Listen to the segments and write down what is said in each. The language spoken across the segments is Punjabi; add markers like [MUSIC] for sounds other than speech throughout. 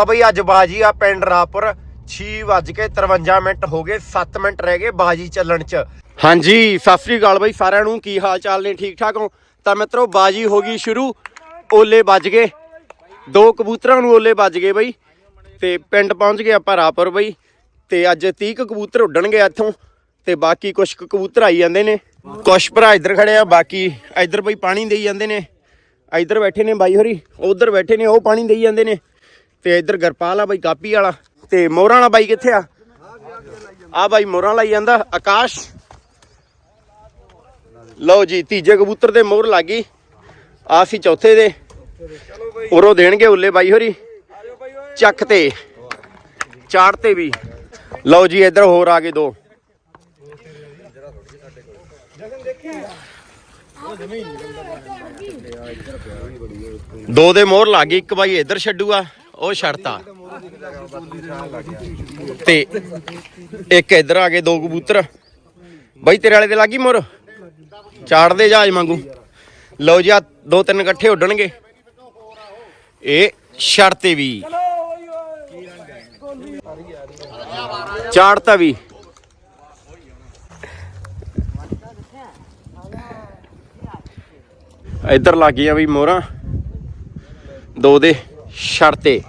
ਤਾਂ ਬਈ ਅੱਜ ਬਾਜੀ ਆ ਪਿੰਡ ਰਾਪੁਰ 6:53 ਮਿੰਟ ਹੋ ਗਏ 7 ਮਿੰਟ ਰਹਿ ਗਏ ਬਾਜੀ ਚੱਲਣ ਚ। ਹਾਂਜੀ, ਸਤਿ ਸ੍ਰੀ ਅਕਾਲ ਬਈ ਸਾਰਿਆਂ ਨੂੰ। ਕੀ ਹਾਲ ਚਾਲ ਨੇ? ਠੀਕ ਠਾਕ ਹੋ? ਤਾਂ ਮਿੱਤਰੋ, ਬਾਜੀ ਹੋ ਗਈ ਸ਼ੁਰੂ। ਓਲੇ ਵੱਜ ਗਏ। ਦੋ ਕਬੂਤਰਾਂ ਨੂੰ ਓਲੇ ਵੱਜ ਗਏ ਬਈ। ਤੇ ਪਿੰਡ ਪਹੁੰਚ ਗਏ ਆਪਾਂ ਰਾਪੁਰ ਬਈ। ਤੇ ਅੱਜ 30 ਕੁ ਕਬੂਤਰ ਉੱਡਣਗੇ ਇੱਥੋਂ। ਤੇ ਬਾਕੀ ਕੁਝ ਕਬੂਤਰ ਆਈ ਜਾਂਦੇ ਨੇ। ਕੁਛ ਭਰਾ ਇੱਧਰ ਖੜੇ ਆ, ਬਾਕੀ ਇੱਧਰ ਬਈ ਪਾਣੀ ਦੇਈ ਜਾਂਦੇ ਨੇ। ਇੱਧਰ ਬੈਠੇ ਨੇ ਬਾਈ ਹੋਰੀ, ਉਧਰ ਬੈਠੇ ਨੇ, ਉਹ ਪਾਣੀ ਦੇਈ ਜਾਂਦੇ ਨੇ। ਤੇ ਇੱਧਰ ਗਰਪਾਲ ਆ ਬਾਈ ਕਾਪੀ ਵਾਲਾ ਤੇ ਮੋਹਰਾਂ ਵਾਲਾ ਬਾਈ ਕਿੱਥੇ ਆ? ਆ ਬਾਈ ਮੋਹਰਾਂ ਲਾਈ ਜਾਂਦਾ, ਆਕਾਸ਼। ਲਓ ਜੀ, ਤੀਜੇ ਕਬੂਤਰ ਤੇ ਮੋਹਰ ਲੱਗ ਆ ਸੀ ਚੌਥੇ ਦੇ। ਉਰੋਂ ਦੇਣਗੇ ਉੱਲੇ ਬਾਈ ਹੋਰੀ। ਚੱਕ ਤੇ। ਚਾੜ ਤੇ ਵੀ। ਲਓ ਜੀ, ਇੱਧਰ ਹੋਰ ਆ ਗਏ ਦੋ। ਦੋ ਦੇ ਮੋਹਰ ਲੱਗ ਇੱਕ ਬਾਈ ਇੱਧਰ ਛੱਡੂਆ ਉਹ ਛੱਡਤਾ ਤੇ ਇੱਕ ਇੱਧਰ ਆ ਗਏ ਦੋ ਕਬੂਤਰ। ਬਾਈ, ਤੇਰੇ ਵਾਲੇ ਦੇ ਲੱਗੀ ਮੋਹਰ ਚਾੜਦੇ ਜਹਾਜ਼ ਮੰਗੂ ਲਓ ਜੀ ਆ ਦੋ ਤਿੰਨ ਇਕੱਠੇ ਉੱਡਣਗੇ। ਇਹ ਛੱਡਤੇ ਵੀ। ਚਾੜਤਾ ਵੀ। ਇੱਧਰ ਲੱਗ ਗਈਆਂ ਵੀ ਮੋਹਰਾਂ ਦੋ ਦੇ। ਸ਼ਰਤੇ।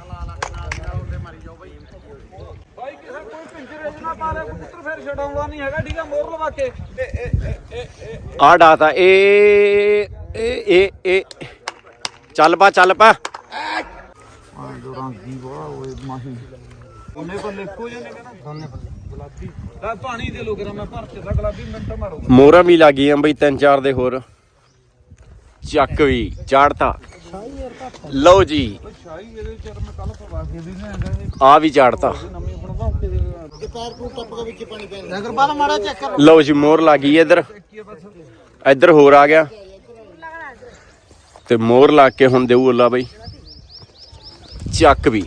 ਆ ਡਾਤਾ, ਏ ਏ ਏ ਏ। ਚੱਲ ਪਾ ਚੱਲ ਪਾ। ਹਾਂ ਪਾਣੀ ਮੋਹਰਾਂ ਵੀ ਲੱਗ ਗਈਆਂ ਬਈ, ਤਿੰਨ ਚਾਰ ਦੇ ਹੋਰ। ਚੱਕ ਵੀ ਚਾੜਤਾ ਲਓ ਜੀ। ਸ਼ਾਹੀ ਇਹਦੇ ਚਰ ਮੈਂ ਕੱਲ ਪਵਾ ਕੇ ਵੀ ਲਿਆਂਗਾ ਇਹ ਆ ਵੀ ਚਾੜਤਾ ਨਵੀਂ ਬਣਵਾ ਕੇ ਦੇ ਪੈਰ ਪੂ ਟੱਪ ਕੇ ਵਿੱਚ ਪਾਣੀ ਪੈਂਦਾ ਨਗਰ ਬਾਲ ਮਾੜਾ ਚੈੱਕ ਕਰ ਲਓ। ਜੀ ਮੋਹਰ ਲੱਗ ਗਈ ਇੱਧਰ। ਹੋਰ ਆ ਗਿਆ। ਤੇ ਮੋਹਰ ਲਾ ਕੇ ਹੁਣ ਦੇਊ ਅੱਲਾ ਬਈ। ਚੱਕ ਵੀ।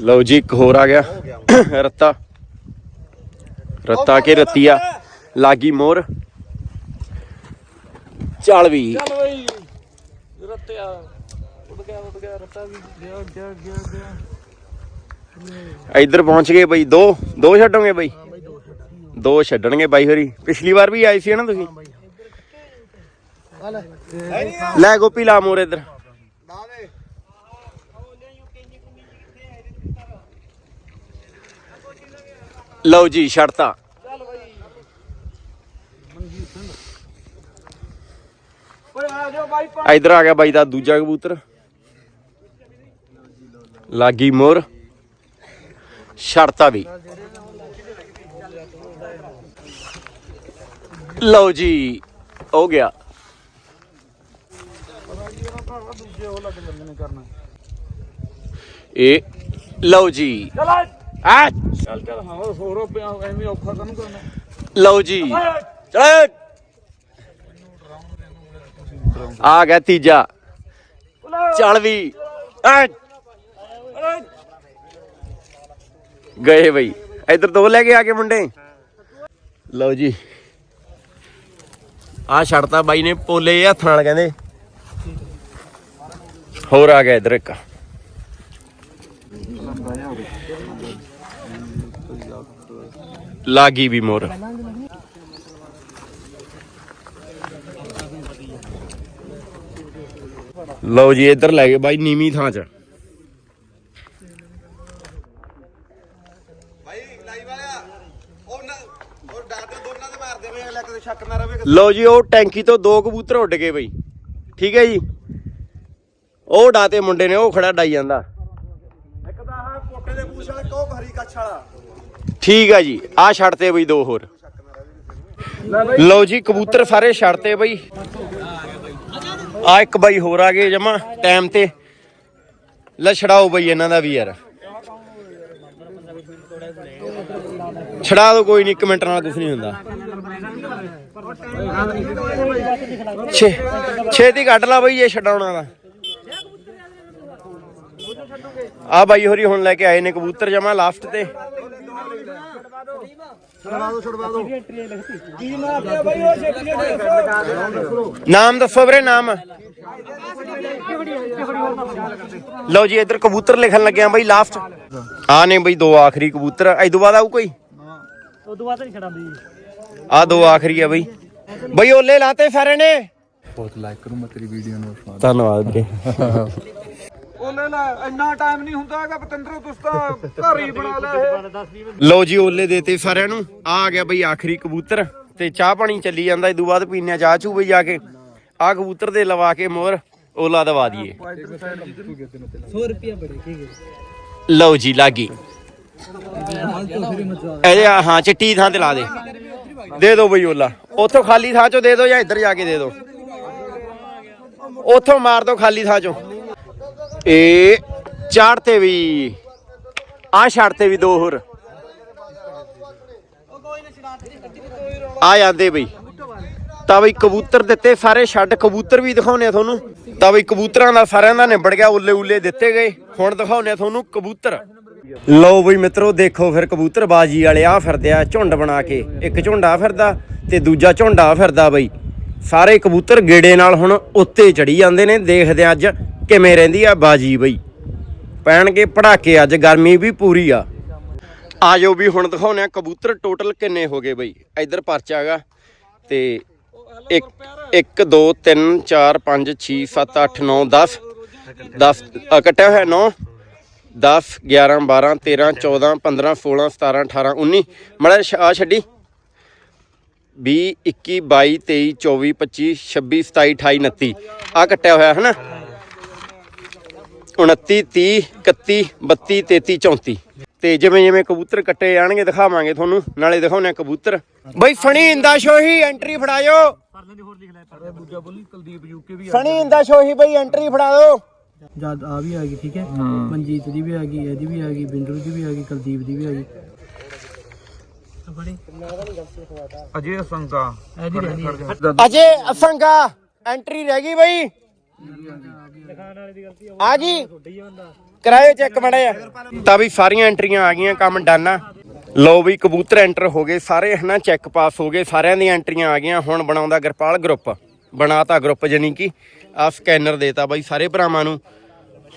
ਲਓ ਜੀ ਇੱਕ ਹੋਰ ਆ ਗਿਆ। ਰੱਤਾ। ਰੱਤਾ ਕੇ ਰੱਤੀਆ ਲਾਗੀ ਮੋਹਰ। ਚੱਲ ਵੀ। ਚੱਲ ਬਈ। ਰੱਤਿਆ। ਉੱਡ ਗਿਆ ਉੱਡ ਗਿਆ ਰੱਤਾ ਵੀ ਗਿਆ ਗਿਆ ਗਿਆ ਗਿਆ। ਇੱਧਰ ਪਹੁੰਚ ਗਏ ਬਈ ਦੋ ਦੋ ਛੱਡੋਗੇ ਬਈ? ਦੋ ਛੱਡਣਗੇ। ਬਾਈ ਹੋਰੀ। ਪਿਛਲੀ ਵਾਰ ਵੀ ਆਏ ਸੀ ਨਾ ਤੁਸੀਂ? ਲੈ ਗੋਪੀ ਲਾ ਮੋਰ ਇੱਧਰ। ਲਓ ਜੀ ਛੱਡਤਾ ਓਏ ਆ ਜਾਓ ਬਾਈ ਪਾ ਇੱਧਰ ਆ ਗਿਆ ਬਾਈ ਦਾ ਦੂਜਾ ਕਬੂਤਰ। ਲਾਗੀ ਮੋਰ। ਛੜਤਾ ਵੀ। ਲਓ ਜੀ ਹੋ ਗਿਆ। ਇਹ ਲਓ ਜੀ। ਚੱਲ ਆ। ਚੱਲ ਚੱਲ ਹਾਂ ਹੋਰ ਐਵੇਂ ਔਖਾ ਕੰਮ ਕਰਨਾ? ਲਓ ਜੀ। ਚਲ ਆ ਗਿਆ ਤੀਜਾ। ਚੱਲ ਵੀ। ਗਏ ਬਈ। ਇੱਧਰ ਦੋ ਲੈ ਕੇ ਆ ਕੇ ਮੁੰਡੇ। ਲਓ ਜੀ। ਆ ਛੱਡਤਾ ਬਾਈ ਨੇ ਪੋਲੇ ਹੱਥ ਨਾਲ ਕਹਿੰਦੇ। ਹੋਰ ਆ ਗਿਆ ਇੱਧਰ ਇੱਕ। ਲਾਗੀ ਵੀ ਮੋਰ। ਲਓ ਜੀ ਇੱਧਰ ਲੈ ਗਏ ਬਾਈ ਨੀਵੀਂ ਥਾਂ 'ਚ। ਲਓ ਜੀ ਉਹ ਟੈਂਕੀ ਤੋਂ ਦੋ ਕਬੂਤਰ ਉੱਡ ਗਏ ਬਈ। ਠੀਕ ਹੈ ਜੀ। ਉਹ ਡਾਤੇ ਮੁੰਡੇ ਨੇ ਉਹ ਖੜਾ ਡਾਈ ਜਾਂਦਾ। ਇੱਕ ਤਾਂ ਆਹ ਕੋਟੇ ਦੇ ਪੂਛ ਵਾਲੇ ਕੋ ਹਰੀ ਕੱਛ ਵਾਲਾ। ਠੀਕ ਹੈ ਜੀ ਆ ਛੱਡਤੇ ਬਈ ਦੋ ਹੋਰ। ਲਓ ਜੀ ਕਬੂਤਰ ਸਾਰੇ ਛੱਡਤੇ ਬਈ। ਆ ਇੱਕ ਬਾਈ ਹੋਰ ਆ ਗਏ ਜਮਾ ਟਾਈਮ ਤੇ। ਲੈ ਛੜਾਓ ਬਈ ਇਹਨਾਂ ਦਾ ਵੀ ਯਾਰ। ਛੜਾ ਦੋ ਕੋਈ ਨਹੀਂ ਇੱਕ ਮਿੰਟ ਨਾਲ ਕੁਝ ਨਹੀਂ ਹੁੰਦਾ। ਛੇ, ਛੇਤੀ ਕੱਢ ਲਾ ਬਈ ਇਹ ਛਡਾਉਣਾ ਦਾ ਆ ਬਾਈ ਹੋਰੀ ਹੁਣ ਲੈ ਕੇ ਆਏ ਨੇ ਕਬੂਤਰ ਜਮਾ ਲਾਫਟ ਤੇ। ਨਾਮ ਦੱਸੋ ਵੀਰੇ ਨਾਮ। ਲਓ ਜੀ ਇੱਧਰ ਕਬੂਤਰ ਲਿਖਣ ਲੱਗਿਆ ਬਈ ਲਾਸਟ ਆ ਨੇ ਬਈ ਦੋ ਆਖਰੀ ਕਬੂਤਰ। ਐ ਤੋਂ ਬਾਅਦ ਆਊ ਕੋਈ? ਬਾਅਦ ਨਹੀਂ ਛਡਾਂਦੀ ਆ ਦੋ ਆਖਰੀ ਆ ਬਈ। ਬਈ ਓਲੇ ਲਾਤੇ ਸਾਰੇ ਨੇ। ਬਹੁਤ ਲਾਈਕ ਕਰੂੰ ਮੈਂ ਤੇਰੀ ਵੀਡੀਓ ਨੂੰ ਧੰਨਵਾਦ ਵੀਰੇ। [LAUGHS] ਉਹਨੇ ਲੈ ਇੰਨਾ ਟਾਈਮ ਨਹੀਂ ਹੁੰਦਾ ਹੈਗਾ ਪਤੰਦਰੋ ਤੁਸੀਂ ਤਾਂ ਘਰ ਹੀ ਬਣਾ ਲਿਆ ਇਹ। ਲਓ ਜੀ ਓਲੇ ਦੇਤੇ ਸਾਰਿਆਂ ਨੂੰ। ਆ ਆ ਗਿਆ ਬਈ ਆਖਰੀ ਕਬੂਤਰ ਤੇ ਚਾਹ ਪਾਣੀ ਚੱਲੀ ਜਾਂਦਾ ਤੋਂ ਬਾਅਦ ਪੀਨੇ ਚਾਹ ਚੂ ਬਈ ਜਾ ਕੇ। ਆ ਕਬੂਤਰ ਦੇ ਲਵਾ ਕੇ ਮੋਰ ਓਲਾ ਦਵਾ ਦਈਏ। 100 ਰੁਪਿਆ ਬੜੇ ਠੀਕ ਹੈ ਲਓ ਜੀ ਲਾਗੀ। ਇਹ ਹਾਂ ਚਿੱਟੀ ਥਾਂ ਤੇ ਲਾ ਦੇ। ਦੇ ਦਿਓ ਬਈ ਓਲਾ। ਉੱਥੋਂ ਖਾਲੀ ਥਾਂ ਚੋਂ ਦੇ ਦਿਓ ਜਾਂ ਇੱਧਰ ਜਾ ਕੇ ਦੇ ਦਿਓ ਉੱਥੋਂ ਮਾਰ ਦਿਓ ਖਾਲੀ ਥਾਂ ਚੋਂ। ਇਹ ਚਾੜ ਤੇ ਵੀ, ਆ ਛੜ ਤੇ ਵੀ ਦੋ ਹੋਰ। ਆ ਜਾਂਦੇ ਬਈ। ਤਾਂ ਬਈ ਕਬੂਤਰ ਦਿੱਤੇ ਸਾਰੇ, ਛੱਡ ਕਬੂਤਰ ਵੀ ਦਿਖਾਉਣੇ ਆ ਤੁਹਾਨੂੰ। ਤਾਂ ਬਈ ਕਬੂਤਰਾਂ ਦਾ ਸਾਰਿਆਂ ਦਾ ਨਿਬੜ ਗਿਆ, ਉੱਲੇ ਉੱਲੇ ਦਿੱਤੇ ਗਏ। ਹੁਣ ਦਿਖਾਉਣੇ ਆ ਤੁਹਾਨੂੰ ਕਬੂਤਰ। ਲਓ ਬਈ ਮਿੱਤਰੋ, ਦੇਖੋ ਫਿਰ ਕਬੂਤਰ ਬਾਜੀ ਵਾਲੇ ਆ ਫਿਰਦੇ ਆ ਝੁੰਡ ਬਣਾ ਕੇ। ਇੱਕ ਝੁੰਡਾ ਫਿਰਦਾ ਤੇ ਦੂਜਾ ਝੁੰਡਾ ਫਿਰਦਾ ਬਈ। ਸਾਰੇ ਕਬੂਤਰ ਗੇੜੇ ਨਾਲ ਹੁਣ ਉੱਤੇ ਚੜੀ ਜਾਂਦੇ ਨੇ, ਦੇਖਦੇ ਅੱਜ ਕਿਵੇਂ ਰਹਿੰਦੀ ਆ ਬਾਜੀ ਬਈ? ਪੈਣਗੇ ਪੜਾਕੇ ਅੱਜ, ਗਰਮੀ ਵੀ ਪੂਰੀ ਆ। ਆਜੋ ਵੀ ਹੁਣ ਦਿਖਾਉਣੇ ਆ ਕਬੂਤਰ ਟੋਟਲ ਕਿੰਨੇ ਹੋ ਗਏ ਬਈ। ਇੱਧਰ ਪਰਚਾ ਹੈਗਾ ਤੇ 1 1 2 3 4 5 6 7 8 9 10 10 ਕੱਟਿਆ ਹੋਇਆ 9 10 11 12 13 14 15 16 17 18 19 ਮੜਾ ਆ ਛੱਡੀ। 20 21 22 23 24 25 26 27 28 29 ਆ ਕੱਟਿਆ ਹੋਇਆ ਹੈ ਨਾ 29 30 31 32 33 34 ਤੇ ਜਿਵੇਂ ਜਿਵੇਂ ਕਬੂਤਰ ਕੱਟੇ ਜਾਣਗੇ ਦਿਖਾਵਾਂਗੇ ਤੁਹਾਨੂੰ। ਨਾਲੇ ਦਿਖਾਉਣੇ ਕਬੂਤਰ। ਬਈ ਫਣੀ ਇੰਦਾ ਸ਼ੋਹੀ ਐਂਟਰੀ ਫੜਾਇਓ। ਪਰਲੇ ਦੀ ਹੋਰ ਲਿਖ ਲੈ ਅਰੇ ਦੂਜਾ ਬੋਲੀ ਕੁਲਦੀਪ ਯੂਕੇ ਵੀ ਫਣੀ ਇੰਦਾ ਸ਼ੋਹੀ ਬਈ ਐਂਟਰੀ ਫੜਾ ਦਿਓ ਜਦ ਆ ਵੀ ਆ ਗਈ ਠੀਕ ਹੈ? ਮਨਜੀਤ ਦੀ ਵੀ ਆ ਗਈ ਇਹਦੀ ਵੀ ਆ ਗਈ ਬਿੰਦੂ ਦੀ ਵੀ ਆ ਗਈ ਕੁਲਦੀਪ ਦੀ ਵੀ ਆ ਗਈ। ਬੜੀ ਅਜੇ ਸੰਗਾ ਇਹਦੀ ਰਹਿ ਅਜੇ ਅਸੰਗਾ। ਐਂਟਰੀ ਰਹਿ ਗਈ ਬਈ। ਆ ਗਈ ਕਰਾਇਓ ਚੈੱਕ ਮੜਿਆ ਤਾਂ ਵੀ ਸਾਰੀਆਂ ਐਂਟਰੀਆਂ ਆ ਗਈਆਂ, ਕੰਮ ਡਨ ਆ। ਲੋ ਵੀ ਕਬੂਤਰ ਐਂਟਰ ਹੋ ਗਏ ਸਾਰੇ, ਹਨਾ ਚੈੱਕ ਪਾਸ ਹੋ ਗਏ, ਸਾਰਿਆਂ ਦੀਆਂ ਐਂਟਰੀਆਂ ਆ ਗਈਆਂ। ਹੁਣ ਬਣਾਉਂਦਾ ਗਰਪਾਲ ਗਰੁੱਪ ਬਣਾਤਾ ਗਰੁੱਪ ਜਾਨੀ ਕਿ ਆ ਸਕੈਨਰ ਦੇਤਾ ਬਾਈ ਸਾਰੇ ਭਰਾਵਾਂ ਨੂੰ।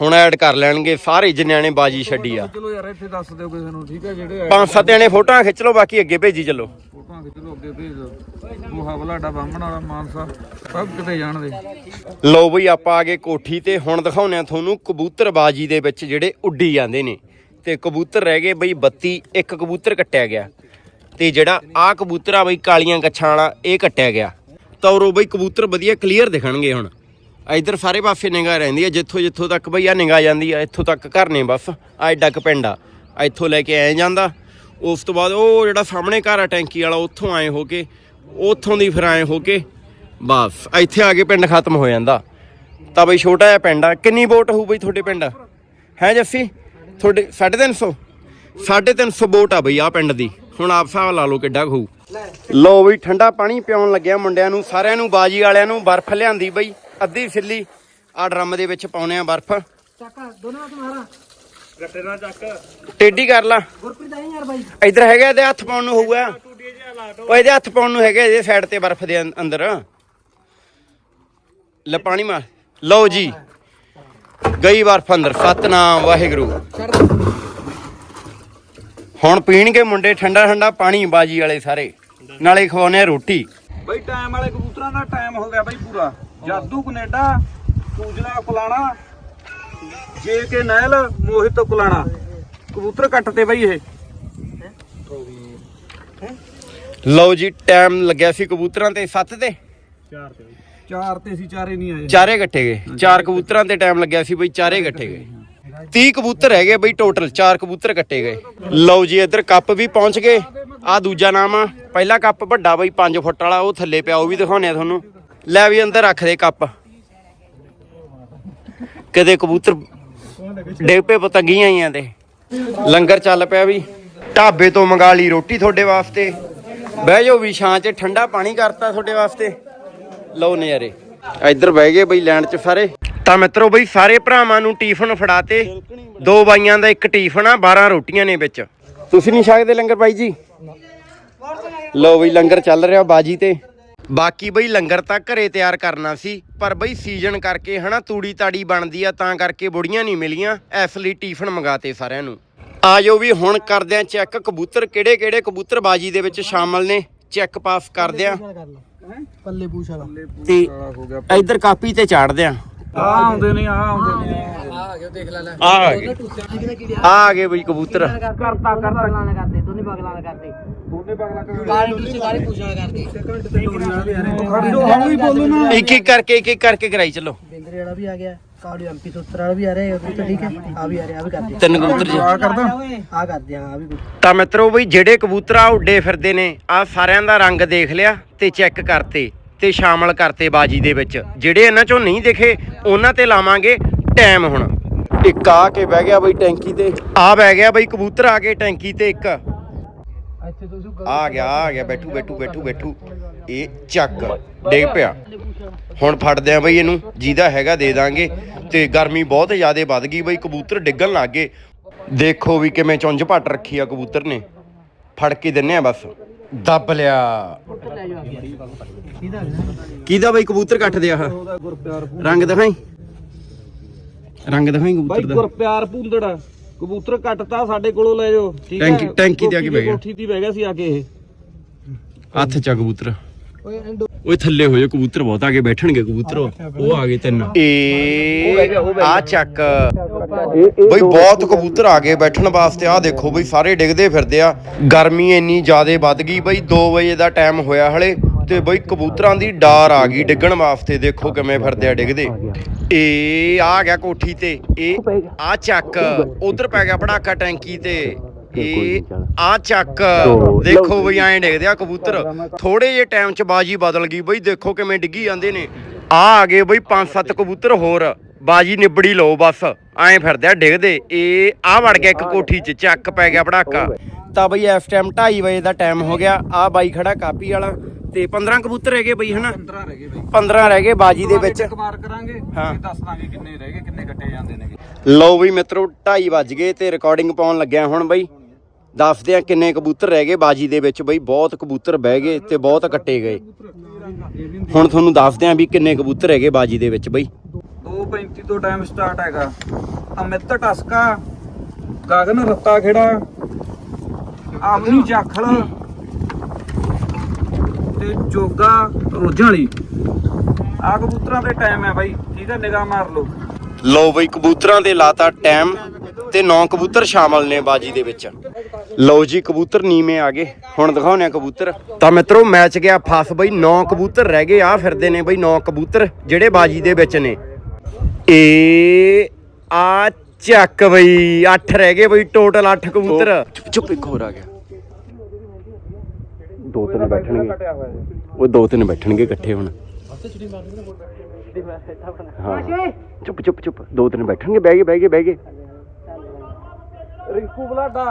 ਹੁਣ ਐਡ ਕਰ ਲੈਣਗੇ ਸਾਰੇ ਜਿੰਨਿਆਂ ਨੇ ਬਾਜੀ ਛੱਡੀ ਆ। ਚਲੋ ਯਾਰ ਇੱਥੇ ਦੱਸ ਦਿਓ ਕਿਸੇ ਨੂੰ ਠੀਕ ਹੈ ਜਿਹੜੇ ਪੰਜ ਸੱਤ ਜਣੇ ਫੋਟੋਆਂ ਖਿੱਚ ਲਓ ਬਾਕੀ ਅੱਗੇ ਭੇਜੀ ਚੱਲੋ। ਫੋਟੋਆਂ ਖਿੱਚ ਲਓ ਅੱਗੇ ਭੇਜ ਦਿਓ। ਉਹ ਹਵਲਾਡਾ ਬਾਹਮਣ ਵਾਲਾ ਮਾਨਸਾ ਸਭ ਕਿਤੇ ਜਾਣਦੇ। ਲਓ ਬਈ ਆਪਾਂ ਆ ਗਏ ਕੋਠੀ ਤੇ ਹੁਣ ਦਿਖਾਉਂਦੇ ਆ ਤੁਹਾਨੂੰ ਕਬੂਤਰਬਾਜੀ ਦੇ ਵਿੱਚ ਜਿਹੜੇ ਉੱਡੀ ਜਾਂਦੇ ਨੇ। ਤੇ ਕਬੂਤਰ ਰਹਿ ਗਏ ਬਈ 32 ਇੱਕ ਕਬੂਤਰ ਕੱਟਿਆ ਗਿਆ। ਤੇ ਜਿਹੜਾ ਆ ਕਬੂਤਰ ਆ ਬਈ ਕਾਲੀਆਂ ਕੱਛਾਂ ਵਾਲਾ ਇਹ ਕੱਟਿਆ ਗਿਆ। ਤਾਂ ਉਰੋਂ ਬਈ ਕਬੂਤਰ ਵਧੀਆ ਕਲੀਅਰ ਦਿਖਣਗੇ ਹੁਣ। ਇਧਰ ਸਾਰੇ ਪਾਸੇ ਨਿਗਾਹ ਰਹਿੰਦੀ ਹੈ ਜਿੱਥੋਂ ਜਿੱਥੋਂ ਤੱਕ ਬਈ ਆ ਨਿਗਾਹ ਜਾਂਦੀ ਆ, ਇੱਥੋਂ ਤੱਕ ਘਰ ਨੇ ਬਸ ਆ ਐਡਾ ਕੁ ਪਿੰਡ ਆ। ਇੱਥੋਂ ਲੈ ਕੇ ਐ ਜਾਂਦਾ। ਉਸ ਤੋਂ ਬਾਅਦ ਉਹ ਜਿਹੜਾ ਸਾਹਮਣੇ ਘਰ ਆ ਟੈਂਕੀ ਵਾਲਾ, ਉੱਥੋਂ ਆਏ ਹੋ ਕੇ, ਉੱਥੋਂ ਦੀ ਫਿਰ ਆਏ ਹੋ ਕੇ ਬਸ, ਇੱਥੇ ਆ ਕੇ ਪਿੰਡ ਖਤਮ ਹੋ ਜਾਂਦਾ। ਤਾਂ ਬਈ ਛੋਟਾ ਜਿਹਾ ਪਿੰਡ ਆ। ਕਿੰਨੀ ਵੋਟ ਹੋਊ ਬਈ ਤੁਹਾਡੇ ਪਿੰਡ? ਹੈ ਜੱਸੀ? ਤੁਹਾਡੇ 350 350 ਵੋਟ ਆ ਬਈ ਆ ਪਿੰਡ ਦੀ। ਹੁਣ ਆਪ ਹਿਸਾਬ ਲਾ ਲਓ ਕਿੱਡਾ ਕੁ ਹੋਊ। ਲਓ ਬਈ, ਠੰਡਾ ਪਾਣੀ ਪਿਉਣ ਲੱਗਿਆ ਮੁੰਡਿਆਂ ਨੂੰ, ਸਾਰਿਆਂ ਨੂੰ, ਬਾਜੀ ਵਾਲਿਆਂ ਨੂੰ, ਬਰਫ਼ ਲਿਆਂਦੀ ਬਈ। ਅੱਧੀ ਸਿੱਲੀ ਆ ਡਰਮ ਦੇ ਵਿੱਚ ਪਾਉਨੇ ਆ ਬਰਫ਼। ਚੱਕ ਦੋਨੋਂ ਹੱਥ ਮਾਰਾ ਗੱਟੇ ਨਾਲ ਚੱਕ। ਟੇਢੀ ਕਰ ਲਾ। ਗੁਰਪ੍ਰੀਤ ਆਈ ਯਾਰ ਬਾਈ। ਇੱਧਰ ਹੈਗਾ ਇਹਦੇ ਹੱਥ ਪਾਉਣ ਨੂੰ ਹੋਊਗਾ। ਉਹ ਇਹਦੇ ਹੱਥ ਪਾਉਣ ਨੂੰ ਹੈਗਾ ਇਹਦੇ ਸਾਈਡ ਤੇ ਬਰਫ਼ ਦੇ ਅੰਦਰ। ਲੈ ਪਾਣੀ ਮਾਰ। ਲਓ ਜੀ। ਗਈ ਬਰਫ਼ ਅੰਦਰ। ਸਤਨਾਮ ਵਾਹਿਗੁਰੂ। ਹੁਣ ਪੀਣਗੇ ਮੁੰਡੇ ਠੰਡਾ ਠੰਡਾ ਪਾਣੀ ਬਾਜੀ ਵਾਲੇ ਸਾਰੇ। ਨਾਲੇ ਖਵਾਉਣੇ ਆ ਰੋਟੀ। ਬਈ ਟਾਈਮ ਵਾਲੇ ਕਬੂਤਰਾਂ ਦਾ ਟਾਈਮ ਹੋ ਗਿਆ ਬਈ ਪੂਰਾ। ਜਾਦੂ ਕੈਨੇਡਾ ਸੂਜਣਾ ਕੁਲਾਣਾ ਜੇ ਕੇ ਨਹਿਲ ਮੋਹਿਤ ਕੁਲਾਣਾ। ਕਬੂਤਰ ਕੱਟਤੇ ਬਈ ਇਹ। ਲਓ ਜੀ ਟਾਈਮ ਲੱਗਿਆ ਸੀ ਕਬੂਤਰਾਂ ਤੇ 7 ਤੇ। ਚਾਰ ਤੇ ਚਾਰ ਤੇ ਸੀ ਚਾਰੇ ਨਹੀਂ ਆਏ। ਚਾਰੇ ਇਕੱਠੇ ਗਏ। ਚਾਰ ਕਬੂਤਰਾਂ ਤੇ ਟਾਈਮ ਲੱਗਿਆ ਸੀ ਬਈ ਚਾਰੇ ਇਕੱਠੇ ਗਏ। 30 ਕਬੂਤਰ ਹੈਗੇ ਬਈ ਟੋਟਲ ਚਾਰ ਕਬੂਤਰ ਕੱਟੇ ਗਏ। ਲਓ ਜੀ ਇੱਧਰ ਕੱਪ ਵੀ ਪਹੁੰਚ ਗਏ। ਆ ਦੂਜਾ ਨਾਮ ਆ। ਪਹਿਲਾ ਕੱਪ ਵੱਡਾ ਬਈ 5 ਫੁੱਟ ਵਾਲਾ, ਉਹ ਥੱਲੇ ਪਿਆ, ਉਹ ਵੀ ਦਿਖਾਉਣੇ ਆ ਤੁਹਾਨੂੰ। ਲੈ ਵੀ ਅੰਦਰ ਰੱਖ ਦੇ ਕੱਪ। ਕਦੇ ਕਬੂਤਰ ਡੇਗ ਪੇ ਪਤੰਗੀਆਂ ਹੀ ਆ ਤੇ। ਲੰਗਰ ਚੱਲ ਪਿਆ ਵੀ। ਢਾਬੇ ਤੋਂ ਮੰਗਾ ਲਈ ਰੋਟੀ ਤੁਹਾਡੇ ਵਾਸਤੇ। ਬਹਿ ਜਾਓ ਵੀ, ਛਾਂ 'ਚ ਠੰਡਾ ਪਾਣੀ ਕਰਤਾ ਤੁਹਾਡੇ ਵਾਸਤੇ। ਲਓ ਨਜ਼ਾਰੇ। ਇੱਧਰ ਬਹਿ ਗਏ ਬਈ ਲੈਂਡ 'ਚ ਸਾਰੇ। ਤਾਂ ਮਿੱਤਰੋ ਬਈ, ਸਾਰੇ ਭਰਾਵਾਂ ਨੂੰ ਟੀਫਨ ਫੜਾਤੇ। ਦੋ ਬਾਈਆਂ ਦਾ ਇੱਕ ਟੀਫਨ ਆ 12 ਰੋਟੀਆਂ ਨੇ ਵਿੱਚ। ਤੁਸੀਂ ਨਹੀਂ ਛਕਦੇ ਲੰਗਰ ਬਾਈ ਜੀ? ਲਓ ਬਈ ਲੰਗਰ ਚੱਲ ਰਿਹਾ ਬਾਜੀ ਤੇ। ਬਾਕੀ ਬਈ ਲੰਗਰ ਤਾਂ ਘਰੇ ਤਿਆਰ ਕਰਨਾ ਸੀ ਪਰ ਬਈ ਸੀਜ਼ਨ ਕਰਕੇ ਹਨਾ ਤੂੜੀ ਤਾੜੀ ਬਣਦੀ ਆ ਤਾਂ ਕਰਕੇ ਬੁੜੀਆਂ ਨਹੀਂ ਮਿਲੀਆਂ ਇਸ ਲਈ ਟਿਫਨ ਮੰਗਾਤੇ ਸਾਰਿਆਂ ਨੂੰ। ਆਜੋ ਵੀ ਹੁਣ ਕਰਦੇ ਆ ਚੈੱਕ ਕਬੂਤਰ ਕਿਹੜੇ ਕਿਹੜੇ ਕਬੂਤਰ ਬਾਜੀ ਦੇ ਵਿੱਚ ਸ਼ਾਮਲ ਨੇ ਚੈੱਕ ਪਾਸ ਕਰਦੇ ਆ। ਪੱਲੇ ਪੂਛ ਵਾਲਾ। ਤੇ ਇੱਧਰ ਕਾਪੀ ਤੇ ਚਾੜਦੇ ਆ। ਆ ਆਉਂਦੇ ਨੇ ਆ ਆਉਂਦੇ ਨੇ। ਆ ਗਿਆ ਦੇਖ ਲੈ ਲੈ ਆ ਆ ਗਏ। ਆ ਆ ਗਏ ਬਈ ਕਬੂਤਰ। ਕਰਤਾ ਕਰਤਾ। ਲਾਣਾ ਕਰਦੇ ਦੋਨੇ ਬਗਲਾਣਾ ਕਰਦੇ। ਦੋਨੇ ਬਗਲਾ ਵਾਲਾ ਕਰਦੇ। ਖੜੋ ਹੌਲੀ ਬੋਲੋ ਨਾ। ਇੱਕ ਇੱਕ ਕਰਕੇ ਇੱਕ ਇੱਕ ਕਰਕੇ ਕਰਾਈ ਚੱਲੋ। ਬਿੰਦਰੇ ਵਾਲਾ ਵੀ ਆ ਗਿਆ ਕਾਲੀ ਐਮਪੀ ਸੂਤਰ ਵਾਲਾ ਵੀ ਆ ਰਿਹਾ ਉਹ ਤਾਂ ਠੀਕ ਹੈ। ਆ ਵੀ ਆ ਰਿਹਾ ਆ ਵੀ ਕਰਦੇ। ਤਿੰਨ ਕਬੂਤਰ ਜੀ। ਆ ਕਰਦਾ। ਆ ਕਰਦੇ ਆ ਆ ਵੀ ਤਾਂ ਮਿੱਤਰੋ ਬਈ ਜਿਹੜੇ ਕਬੂਤਰ ਆ ਉੱਡੇ ਫਿਰਦੇ ਨੇ। ਆ ਸਾਰਿਆਂ ਦਾ ਰੰਗ ਦੇਖ ਲਿਆ ਤੇ ਚੈੱਕ ਕਰਤੇ। ਤੇ ਸ਼ਾਮਲ ਕਰਤੇ ਬਾਜੀ ਦੇ ਵਿੱਚ। ਜਿਹੜੇ ਇਹਨਾਂ ਚੋਂ ਨਹੀਂ ਦਿਖੇ ਉਹਨਾਂ ਤੇ ਲਾਵਾਂਗੇ ਟਾਈਮ ਹੁਣ। ਇੱਕ ਆ ਕੇ ਬਹਿ ਗਿਆ ਬਈ ਟੈਂਕੀ ਤੇ। ਆ ਬਹਿ ਗਿਆ ਬਈ ਕਬੂਤਰ ਆ ਕੇ ਟੈਂਕੀ ਤੇ ਇੱਕ। ਆ ਗਿਆ ਆ ਗਿਆ ਬੈਠੂ ਬੈਠੂ ਬੈਠੂ ਬੈਠੂ। ਇਹ ਚੱਕ ਡਿੱਗ ਪਿਆ। ਹੁਣ ਫੜਦੇ ਆ ਬਈ ਇਹਨੂੰ ਜਿਹਦਾ ਹੈਗਾ ਦੇ ਦਾਂਗੇ। ਤੇ ਗਰਮੀ ਬਹੁਤ ਜ਼ਿਆਦਾ ਵੱਧ ਗਈ ਬਈ ਕਬੂਤਰ ਡਿੱਗਣ ਲੱਗ ਗਏ। ਦੇਖੋ ਵੀ ਕਿਵੇਂ ਚੁੰਝ ਪੱਟ ਰੱਖੀ ਆ ਕਬੂਤਰ ਨੇ। ਫੜ ਕੇ ਦਿੰਨੇ ਆ ਬਸ। ਦੱਬ ਲਿਆ। ਕਿਹਦਾ ਬਈ ਕਬੂਤਰ ਕੱਟਦੇ ਆ ਆਹ? ਰੰਗ ਦਿਖਾਈ। ਰੰਗ ਦਿਖਾਈ ਬਾਈ ਕਬੂਤਰ ਦਾ ਗੁਰਪਿਆਰ ਭੁੰਦੜ ਕਬੂਤਰ ਕੱਟਤਾ ਸਾਡੇ ਕੋਲੋਂ ਲੈ ਜਾਓ। ਠੀਕ ਹੈ? ਟੈਂਕੀ- ਟੈਂਕੀ ਤੇ ਆ ਕੇ ਬਹਿ ਗਿਆ। ਕੋਠੀ ਤੇ ਬਹਿ ਗਿਆ ਸੀ ਆ ਕੇ ਇਹ। ਹੱਥ ਚ ਆ ਕਬੂਤਰ। ਓਏ ਥੱਲੇ ਹੋ ਜਾ ਕਬੂਤਰ ਬਹੁਤ ਆ ਕੇ ਬੈਠਣਗੇ ਕਬੂਤਰ। ਉਹ ਆ ਗਏ ਤਿੰਨ। ਏ ਆ ਚੱਕ। ਬਈ ਬਹੁਤ ਕਬੂਤਰ ਆ। ਗਏ ਬੈਠਣ ਵਾਸਤੇ ਆ ਦੇਖੋ ਬਈ ਸਾਰੇ ਡਿੱਗਦੇ ਫਿਰਦੇ ਆ। ਗਰਮੀ ਇੰਨੀ ਜ਼ਿਆਦੇ ਵੱਧ ਗਈ ਬਈ 2 ਵਜੇ ਦਾ ਟਾਈਮ ਹੋਇਆ ਹਲੇ ਤੇ ਬਈ ਕਬੂਤਰਾਂ ਦੀ ਡਾਰ ਆ ਗਈ ਡਿੱਗਣ ਵਾਸਤੇ। ਦੇਖੋ ਕਿਵੇਂ ਫਿਰਦੇ ਆ ਡਿੱਗਦੇ। ਏ ਆ ਗਿਆ ਕੋਠੀ ਤੇ। ਇਹ ਆ ਚੱਕ। ਉਧਰ ਪੈ ਗਿਆ ਪੜਾਕਾ ਟੈਂਕੀ ਤੇ। ਇਹ ਆ ਚੱਕ ਦੇਖੋ ਬਈ ਐਂ ਡਿੱਗਦੇ ਆ ਕਬੂਤਰ। ਥੋੜੇ ਜੇ ਟਾਈਮ ਚ ਬਾਜੀ ਬਦਲ ਗਈ ਬਈ ਦੇਖੋ ਕਿਵੇਂ ਡਿੱਗੀ ਜਾਂਦੇ ਨੇ। ਆ ਆ ਗਏ ਬਈ ਪੰਜ ਸੱਤ ਕਬੂਤਰ ਹੋਰ। ਬਾਜੀ ਨਿਬੜੀ ਲਓ ਬਸ ਐਂ ਫਿਰਦੇ ਆ ਡਿੱਗਦੇ। ਇਹ ਆ ਵੜ ਗਿਆ ਇੱਕ ਕੋਠੀ ਚ ਚੱਕ ਪੈ ਗਿਆ ਪੜਾਕਾ ਤਾਂ ਬਈ ਇਸ ਟਾਈਮ 2:30 ਵਜੇ ਦਾ ਟਾਈਮ ਹੋ ਗਿਆ ਆ ਬਾਈ ਖੜਾ ਕਾਪੀ ਵਾਲਾ। ਤੇ 15 ਕਬੂਤਰ ਹੈਗੇ ਬਈ ਹਨਾ? 15 ਰਹਿ ਗਏ ਬਾਈ। 15 ਰਹਿ ਗਏ ਬਾਜੀ ਦੇ ਵਿੱਚ। ਮਾਰ ਕਰਾਂਗੇ ਹਾਂ। ਦੱਸ ਦਾਂਗੇ ਕਿੰਨੇ ਰਹਿ ਗਏ ਕਿੰਨੇ ਕੱਟੇ ਜਾਂਦੇ ਨੇ ਲਓ ਬਈ ਮਿੱਤਰੋ 2:30 ਵੱਜ ਗਏ ਤੇ ਰਿਕਾਰਡਿੰਗ ਪਾਉਣ ਲੱਗਿਆ ਹੁਣ ਬਈ। ਦੱਸਦੇ ਆ ਕਿੰਨੇ ਕਬੂਤਰ ਰਹਿ ਗਏ ਬਾਜੀ ਦੇ ਵਿੱਚ ਬਈ ਬਹੁਤ ਕਬੂਤਰ ਬਹਿ ਗਏ ਤੇ ਬਹੁਤ ਕੱਟੇ ਗਏ। ਹੁਣ ਤੁਹਾਨੂੰ ਦੱਸਦੇ ਆ ਵੀ ਕਿੰਨੇ ਕਬੂਤਰ ਹੈਗੇ ਬਾਜੀ ਦੇ ਵਿੱਚ ਬਈ। 2:35 ਤੋਂ ਟਾਈਮ ਸਟਾਰਟ ਹੈਗਾ। ਅਮਿਤ ਟਸਕਾ ਗਗਨ ਰੱਤਾ ਖੇੜਾ ਆਵਨੀ ਜਾਖਲ ਤੇ ਜੋਗਾ ਰੋਜਾਂ ਵਾਲੀ। ਆ ਕਬੂਤਰਾਂ ਦੇ ਟਾਈਮ ਹੈ ਬਾਈ ਠੀਕ ਹੈ ਨਿਗਾਹ ਮਾਰ ਲਓ। ਲਓ ਬਈ ਕਬੂਤਰਾਂ ਦੇ ਲਾਤਾ ਟਾਈਮ ਤੇ 9 ਕਬੂਤਰ ਸ਼ਾਮਲ ਨੇ ਬਾਜੀ ਦੇ ਵਿੱਚ। ਲਓ ਜੀ, ਕਬੂਤਰ ਨੀਵੇਂ ਆ ਗਏ। ਹੁਣ ਦਿਖਾਉਣੇ ਆ ਕਬੂਤਰ। ਤਾਂ ਮਿੱਤਰੋ, ਮੈਚ ਗਿਆ ਫਸ ਬਈ 9 ਕਬੂਤਰ ਰਹਿ ਗਏ ਆ ਫਿਰਦੇ ਨੇ ਬਈ 9 ਕਬੂਤਰ ਜਿਹੜੇ ਬਾਜੀ ਦੇ ਵਿੱਚ ਨੇ। ਏ, ਆ ਚੱਕ ਬਈ 8 ਰਹਿ ਗਏ ਬਈ, ਟੋਟਲ 8 ਕਬੂਤਰ। ਚੁੱਪ ਇੱਕ ਹੋਰ ਆ ਗਿਆ। ਦੋ ਤਿੰਨ ਬੈਠਣਗੇ। ਉਹ ਦੋ ਤਿੰਨ ਬੈਠਣਗੇ ਇਕੱਠੇ ਹੁਣ। ਹਾਂ। ਚੁੱਪ ਚੁੱਪ ਚੁੱਪ। ਦੋ ਤਿੰਨ ਬੈਠਣਗੇ, ਬਹਿ ਗਏ ਬਹਿ ਗਏ ਬਹਿ ਗਏ। ਰਿੰਕੂ ਬਲਾਡਾ।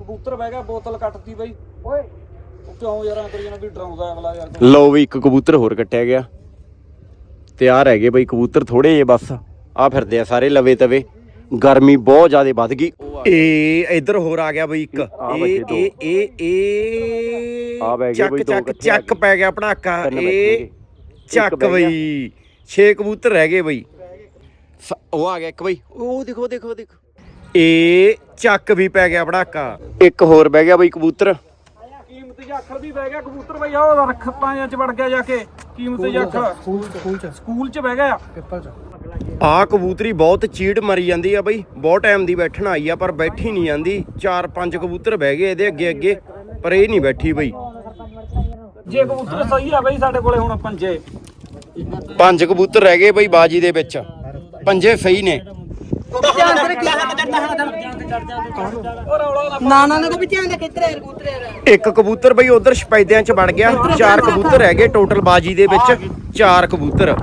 ਕਬੂਤਰ ਬਹਿ ਗਿਆ ਬੋਤਲ ਕੱਟਤੀ ਬਾਈ। ਓਏ ਉਹ ਕਿਉਂ ਯਾਰ ਕਰੀ ਜਾਂਦਾ ਵੀ ਡਰਾਉਂਦਾ ਅਗਲਾ ਯਾਰ। ਲਓ ਵੀ ਇੱਕ ਕਬੂਤਰ ਹੋਰ ਕੱਟਿਆ ਗਿਆ। ਤੇ ਆ ਰਹਿ ਗਏ ਬਈ ਕਬੂਤਰ ਥੋੜੇ ਜੇ ਬਸ। ਆ ਫਿਰਦੇ ਆ ਸਾਰੇ ਲਵੇ ਤਵੇ। ਗਰਮੀ ਬਹੁਤ ਜ਼ਿਆਦਾ ਵੱਧ ਗਈ। ਏ ਇੱਧਰ ਹੋਰ ਆ ਗਿਆ ਬਈ ਇੱਕ। ਇਹ ਇਹ ਇਹ ਇਹ ਆ ਬਹਿ ਗਏ ਚੱਕ ਬਈ ਦੋ ਚੱਕ ਚੱਕ ਪੈ ਗਿਆ ਪੜਾਕਾ ਇਹ। ਚੱਕ ਬਈ। 6 ਕਬੂਤਰ ਰਹਿ ਗਏ ਬਈ। ਉਹ ਆ ਗਿਆ ਇੱਕ ਬਈ। ਉਹ ਦੇਖੋ ਦੇਖੋ ਦੇਖੋ। ਇਹ ਚੱਕ ਵੀ ਪੈ ਗਿਆ ਪੜਾਕਾ ਇੱਕ ਹੋਰ ਬਹਿ ਗਿਆ ਬਈ ਕਬੂਤਰ। ਕੀਮਤ ਜਾਖਲ ਵੀ ਬਹਿ ਗਿਆ ਕਬੂਤਰ ਬਈ ਆਹ ਰੱਖ ਪਾਂਆਂ ਚ ਵੜ ਗਿਆ ਜਾ ਕੇ ਕੀਮਤ ਜਾਖਲ ਸਕੂਲ ਸਕੂਲ ਚ ਸਕੂਲ ਚ ਬਹਿ ਗਿਆ। ਪੇਪਰ ਚ। ਆ ਕਬੂਤਰੀ ਬਹੁਤ ਚੀੜ ਮਰੀ ਜਾਂਦੀ ਆ ਬਈ ਬਹੁਤ ਟਾਈਮ ਦੀ ਬੈਠਣ ਆਈ ਆ ਪਰ ਬੈਠੀ ਨਹੀਂ ਜਾਂਦੀ। ਚਾਰ ਪੰਜ ਕਬੂਤਰ ਬਹਿ ਗਏ ਇਹਦੇ ਅੱਗੇ ਅੱਗੇ ਪਰ ਇਹ ਨਹੀਂ ਬੈਠੀ ਬਈ। ਜੇ ਕਬੂਤਰ ਸਹੀ ਆ ਬਈ ਸਾਡੇ ਕੋਲੇ ਹੁਣ ਪੰਜੇ। ਪੰਜ ਕਬੂਤਰ ਰਹਿ ਗਏ ਬਈ ਬਾਜੀ ਦੇ ਵਿੱਚ। ਪੰਜੇ ਸਹੀ ਨੇ। ਨਾ ਨਾ ਨਾ ਵੀ ਧਿਆਨ ਦੇ ਕਿੱਧਰ ਹੈ ਇੱਕ ਕਬੂਤਰ ਬਈ ਉਧਰ ਸਪੈਦਿਆਂ ਚ ਵੜ ਗਿਆ। ਚਾਰ ਕਬੂਤਰ ਹੈਗੇ ਟੋਟਲ ਬਾਜੀ ਦੇ ਵਿੱਚ। ਚਾਰ ਕਬੂਤਰ।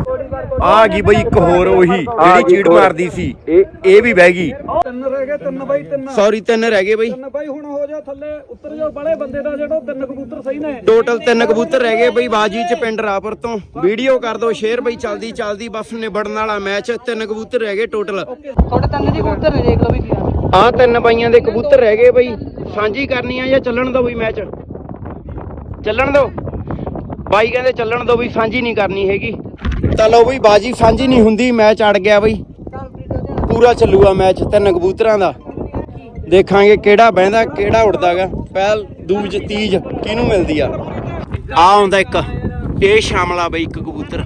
ਆ ਗਈ ਬਈ ਇੱਕ ਹੋਰ ਉਹੀ ਜਿਹੜੀ ਚੀੜ ਮਾਰਦੀ ਸੀ। ਇਹ ਵੀ ਬਹਿ ਗਈ। ਤਿੰਨ ਰਹਿ ਗਏ ਤਿੰਨ ਬਈ ਤਿੰਨ। ਸੌਰੀ ਤਿੰਨ ਰਹਿ ਗਏ ਬਈ। ਤਿੰਨ ਬਾਈ ਹੁਣ ਹੋ ਜਾ ਥੱਲੇ ਉੱਤਰ ਜਾ ਬੜੇ ਬੰਦੇ ਦਾ ਜਿਹੜਾ ਤਿੰਨ ਕਬੂਤਰ ਸਹੀ ਨੇ। ਟੋਟਲ ਤਿੰਨ ਕਬੂਤਰ ਰਹਿ ਗਏ ਬਈ ਬਾਜੀ ਚ ਪਿੰਡ ਰਾਪਰ ਤੋਂ। ਵੀਡੀਓ ਕਰ ਦਿਓ ਸ਼ੇਅਰ ਬਈ ਚਲਦੀ ਚਲਦੀ ਬਸ ਨਿਬੜਨ ਵਾਲਾ ਮੈਚ ਤਿੰਨ ਕਬੂਤਰ ਰਹਿ ਗਏ ਟੋਟਲ ਤੁਹਾਡੇ ਤਿੰਨ ਦੀ ਕਬੂਤਰ ਨੇ ਦੇਖ ਲਓ ਵੀ ਕੀ ਆ। ਤਿੰਨ ਬਾਈਆਂ ਦੇ ਕਬੂਤਰ ਰਹਿ ਗਏ ਬਈ। ਸਾਂਝੀ ਕਰਨੀ ਆ ਜਾਂ ਚੱਲਣ ਦੋ ਬਈ ਮੈਚ ਚੱਲਣ ਦੋ ਬਾਈ ਕਹਿੰਦੇ ਚੱਲਣ ਦੋ ਬਈ ਸਾਂਝੀ ਨਹੀਂ ਕਰਨੀ ਹੈਗੀ। ਤਾਂ ਲਓ ਬਈ ਬਾਜੀ ਸਾਂਝੀ ਨਹੀਂ ਹੁੰਦੀ ਮੈਚ ਅੜ ਗਿਆ ਬਈ। ਪੂਰਾ ਚੱਲੂਗਾ ਮੈਚ ਤਿੰਨ ਕਬੂਤਰਾਂ ਦਾ। ਦੇਖਾਂਗੇ ਕਿਹੜਾ ਬਹਿੰਦਾ ਕਿਹੜਾ ਉੱਡਦਾਗਾ। ਪਹਿਲ ਦੂਜ ਤੀਜ ਕਿਹਨੂੰ ਮਿਲਦੀ ਆ? ਆ ਆਉਂਦਾ ਇੱਕ ਇਹ ਸ਼ਾਮਲਾ ਬਈ ਇੱਕ ਕਬੂਤਰ।